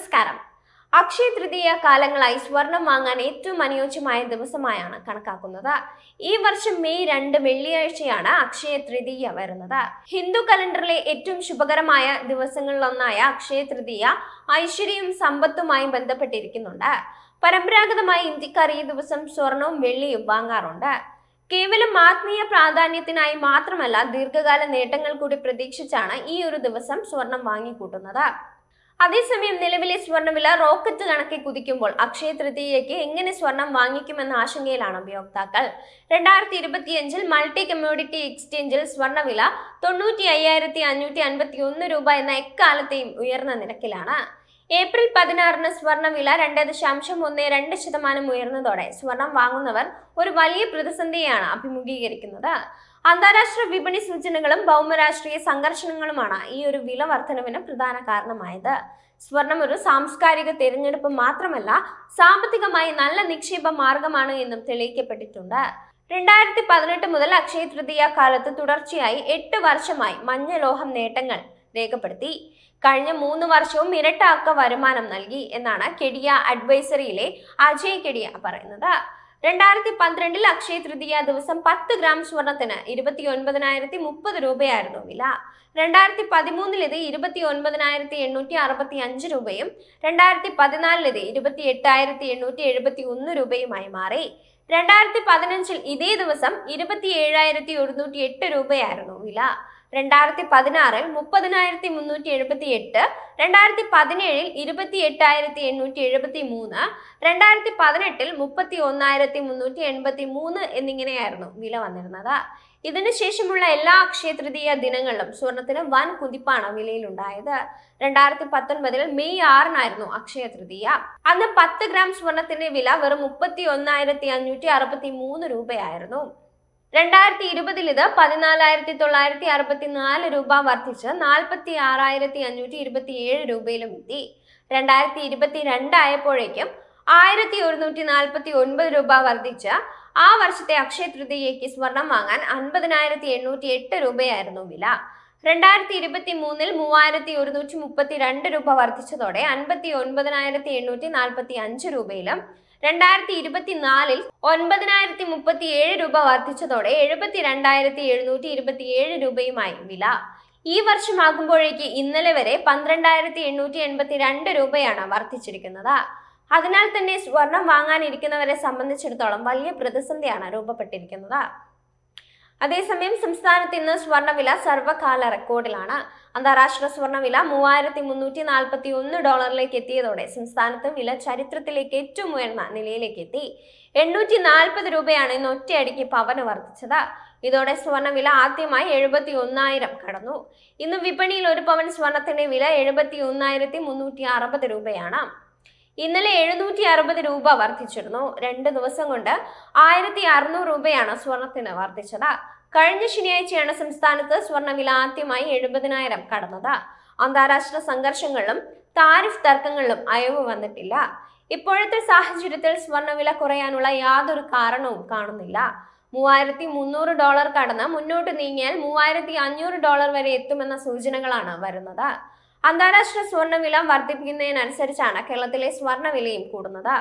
നമസ്കാരം. അക്ഷയ തൃതീയ കാലങ്ങളായി സ്വർണം വാങ്ങാൻ ഏറ്റവും അനുയോജ്യമായ ദിവസമായാണ് കണക്കാക്കുന്നത്. ഈ വർഷം മെയ് രണ്ട് വെള്ളിയാഴ്ചയാണ് അക്ഷയ തൃതീയ വരുന്നത്. ഹിന്ദു കലണ്ടറിലെ ഏറ്റവും ശുഭകരമായ ദിവസങ്ങളിലൊന്നായ അക്ഷയ തൃതീയ ഐശ്വര്യവും സമ്പത്തുമായി ബന്ധപ്പെട്ടിരിക്കുന്നുണ്ട്. പരമ്പരാഗതമായി ഇന്ത്യക്കാർ ഈ ദിവസം സ്വർണവും വെള്ളിയും വാങ്ങാറുണ്ട്. കേവലം ആത്മീയ പ്രാധാന്യത്തിനായി മാത്രമല്ല ദീർഘകാല നേട്ടങ്ങൾ കൂടി പ്രതീക്ഷിച്ചാണ് ഈ ഒരു ദിവസം സ്വർണം വാങ്ങിക്കൂട്ടുന്നത്. അതേസമയം നിലവിലെ സ്വർണവില റോക്കറ്റ് കണക്കെ കുതിക്കുമ്പോൾ അക്ഷയ തൃതീയയ്ക്ക് എങ്ങനെ സ്വർണം വാങ്ങിക്കുമെന്ന ആശങ്കയിലാണ് ഉപയോക്താക്കൾ. രണ്ടായിരത്തി ഇരുപത്തിയഞ്ചിൽ മൾട്ടി കമ്മ്യൂണിറ്റി എക്സ്ചേഞ്ചിൽ സ്വർണവില തൊണ്ണൂറ്റി അയ്യായിരത്തി അഞ്ഞൂറ്റി അൻപത്തി ഒന്ന് രൂപ എന്ന എക്കാലത്തെയും ഉയർന്ന നിരക്കിലാണ്. ഏപ്രിൽ പതിനാറിന് സ്വർണവില രണ്ട് ദശാംശം ഒന്ന് രണ്ട് ശതമാനം ഉയർന്നതോടെ സ്വർണം വാങ്ങുന്നവർ ഒരു വലിയ പ്രതിസന്ധിയാണ് അഭിമുഖീകരിക്കുന്നത്. അന്താരാഷ്ട്ര വിപണി സൂചനകളും ഭൗമരാഷ്ട്രീയ സംഘർഷങ്ങളുമാണ് ഈ ഒരു വില വർധനവിന് പ്രധാന കാരണമായത്. സ്വർണം ഒരു സാംസ്കാരിക തിരഞ്ഞെടുപ്പ് മാത്രമല്ല സാമ്പത്തികമായി നല്ല നിക്ഷേപ മാർഗമാണ് എന്നും തെളിയിക്കപ്പെട്ടിട്ടുണ്ട്. രണ്ടായിരത്തി പതിനെട്ട് മുതൽ അക്ഷയ തൃതീയ കാലത്ത് തുടർച്ചയായി എട്ട് വർഷമായി മഞ്ഞ ലോഹം നേട്ടങ്ങൾ രേഖപ്പെടുത്തി. കഴിഞ്ഞ മൂന്ന് വർഷവും ഇരട്ടാക്ക വരുമാനം നൽകി എന്നാണ് കെടിയ അഡ്വൈസറിയിലെ അജയ് കെടിയ പറയുന്നത്. രണ്ടായിരത്തി പന്ത്രണ്ടിൽ അക്ഷയ തൃതീയ ദിവസം പത്ത് ഗ്രാം സ്വർണത്തിന് ഇരുപത്തി ഒൻപതിനായിരത്തി മുപ്പത് രൂപയായിരുന്നു വില. രണ്ടായിരത്തി പതിമൂന്നിൽ ഇത് ഇരുപത്തി ഒൻപതിനായിരത്തി എണ്ണൂറ്റി അറുപത്തി അഞ്ച് രൂപയും രണ്ടായിരത്തി പതിനാലിൽ ഇത് ഇരുപത്തി എട്ടായിരത്തി എണ്ണൂറ്റി എഴുപത്തി ഒന്ന് രൂപയുമായി മാറി. രണ്ടായിരത്തി പതിനഞ്ചിൽ ഇതേ ദിവസം ഇരുപത്തി ഏഴായിരത്തി ഒരുന്നൂറ്റി എട്ട് രൂപയായിരുന്നു വില. രണ്ടായിരത്തി പതിനാറിൽ മുപ്പതിനായിരത്തി മുന്നൂറ്റി എഴുപത്തി എട്ട് രണ്ടായിരത്തി പതിനേഴിൽ ഇരുപത്തി എട്ടായിരത്തി എണ്ണൂറ്റി എഴുപത്തി മൂന്ന് രണ്ടായിരത്തി പതിനെട്ടിൽ മുപ്പത്തി ഒന്നായിരത്തി മുന്നൂറ്റി എൺപത്തി മൂന്ന് എന്നിങ്ങനെയായിരുന്നു വില വന്നിരുന്നത്. ഇതിനു ശേഷമുള്ള എല്ലാ അക്ഷയ ദിനങ്ങളിലും സ്വർണത്തിന് വൻ കുതിപ്പാണ് വിലയിലുണ്ടായത്. രണ്ടായിരത്തി പത്തൊൻപതിൽ മെയ് ആറിനായിരുന്നു അക്ഷയ തൃതീയ അന്ന് പത്ത് ഗ്രാം സ്വർണത്തിന്റെ വില വെറും മുപ്പത്തി ഒന്നായിരത്തി അഞ്ഞൂറ്റി അറുപത്തി മൂന്ന് രൂപയായിരുന്നു. രണ്ടായിരത്തി ഇരുപതിൽ ഇത് പതിനാലായിരത്തി തൊള്ളായിരത്തി അറുപത്തി നാല് രൂപ വർദ്ധിച്ച് നാൽപ്പത്തി ആറായിരത്തി അഞ്ഞൂറ്റി ഇരുപത്തി ഏഴ് രൂപയിലും എത്തി. രണ്ടായിരത്തി ഇരുപത്തി രണ്ടായപ്പോഴേക്കും ആയിരത്തി ഒരുന്നൂറ്റി നാൽപ്പത്തി ഒൻപത് രൂപ വർദ്ധിച്ച് ആ വർഷത്തെ അക്ഷയ തൃതീയയ്ക്ക് സ്വർണം വാങ്ങാൻ അൻപതിനായിരത്തി എണ്ണൂറ്റി എട്ട് രൂപയായിരുന്നു വില. രണ്ടായിരത്തി ഇരുപത്തി മൂന്നിൽ മൂവായിരത്തി ഒരുന്നൂറ്റി മുപ്പത്തി രണ്ട് രൂപ വർദ്ധിച്ചതോടെ അൻപത്തി ഒൻപതിനായിരത്തി എണ്ണൂറ്റി നാൽപ്പത്തി അഞ്ച് രൂപയിലും രണ്ടായിരത്തി ഇരുപത്തിനാലിൽ ഒൻപതിനായിരത്തി മുപ്പത്തി ഏഴ് രൂപ വർദ്ധിച്ചതോടെ എഴുപത്തി രണ്ടായിരത്തി എഴുന്നൂറ്റി ഇരുപത്തി ഏഴ് രൂപയുമായി വില. ഈ വർഷമാകുമ്പോഴേക്ക് ഇന്നലെ വരെ പന്ത്രണ്ടായിരത്തി എണ്ണൂറ്റി എൺപത്തി രണ്ട് രൂപയാണ് വർദ്ധിച്ചിരിക്കുന്നത്. അതിനാൽ തന്നെ സ്വർണം വാങ്ങാനിരിക്കുന്നവരെ സംബന്ധിച്ചിടത്തോളം വലിയ പ്രതിസന്ധിയാണ് രൂപപ്പെട്ടിരിക്കുന്നത്. അതേസമയം സംസ്ഥാനത്ത് ഇന്ന് സ്വർണവില സർവകാല റെക്കോർഡിലാണ്. അന്താരാഷ്ട്ര സ്വർണവില മൂവായിരത്തി മുന്നൂറ്റി നാൽപ്പത്തി ഒന്ന് ഡോളറിലേക്ക് എത്തിയതോടെ സംസ്ഥാനത്ത് വില ചരിത്രത്തിലേക്ക് ഏറ്റവും ഉയർന്ന നിലയിലേക്ക് എത്തി. എണ്ണൂറ്റി നാൽപ്പത് രൂപയാണ് ഇന്ന് ഒറ്റയടിക്ക് പവന് വർദ്ധിച്ചത്. ഇതോടെ സ്വർണവില ആദ്യമായി എഴുപത്തി ഒന്നായിരം കടന്നു. ഇന്ന് വിപണിയിൽ ഒരു പവൻ സ്വർണത്തിന്റെ വില എഴുപത്തി ഒന്നായിരത്തി മുന്നൂറ്റി അറുപത് രൂപയാണ്. ഇന്നലെ എഴുന്നൂറ്റി അറുപത് രൂപ വർദ്ധിച്ചിരുന്നു. രണ്ട് ദിവസം കൊണ്ട് ആയിരത്തി അറുന്നൂറ് രൂപയാണ് സ്വർണത്തിന് വർദ്ധിച്ചത്. കഴിഞ്ഞ ശനിയാഴ്ചയാണ് സംസ്ഥാനത്ത് സ്വർണവില ആദ്യമായി എഴുപതിനായിരം കടന്നത്. അന്താരാഷ്ട്ര സംഘർഷങ്ങളിലും താരിഫ് തർക്കങ്ങളിലും അയവ് വന്നിട്ടില്ല. ഇപ്പോഴത്തെ സാഹചര്യത്തിൽ സ്വർണവില കുറയാനുള്ള യാതൊരു കാരണവും കാണുന്നില്ല. മൂവായിരത്തി മുന്നൂറ് ഡോളർ കടന്ന് മുന്നോട്ട് നീങ്ങിയാൽ മൂവായിരത്തി അഞ്ഞൂറ് ഡോളർ വരെ എത്തുമെന്ന സൂചനകളാണ് വരുന്നത്. അന്താരാഷ്ട്ര സ്വർണവില വർദ്ധിപ്പിക്കുന്നതിനനുസരിച്ചാണ് കേരളത്തിലെ സ്വർണവിലയും കൂടുന്നത്.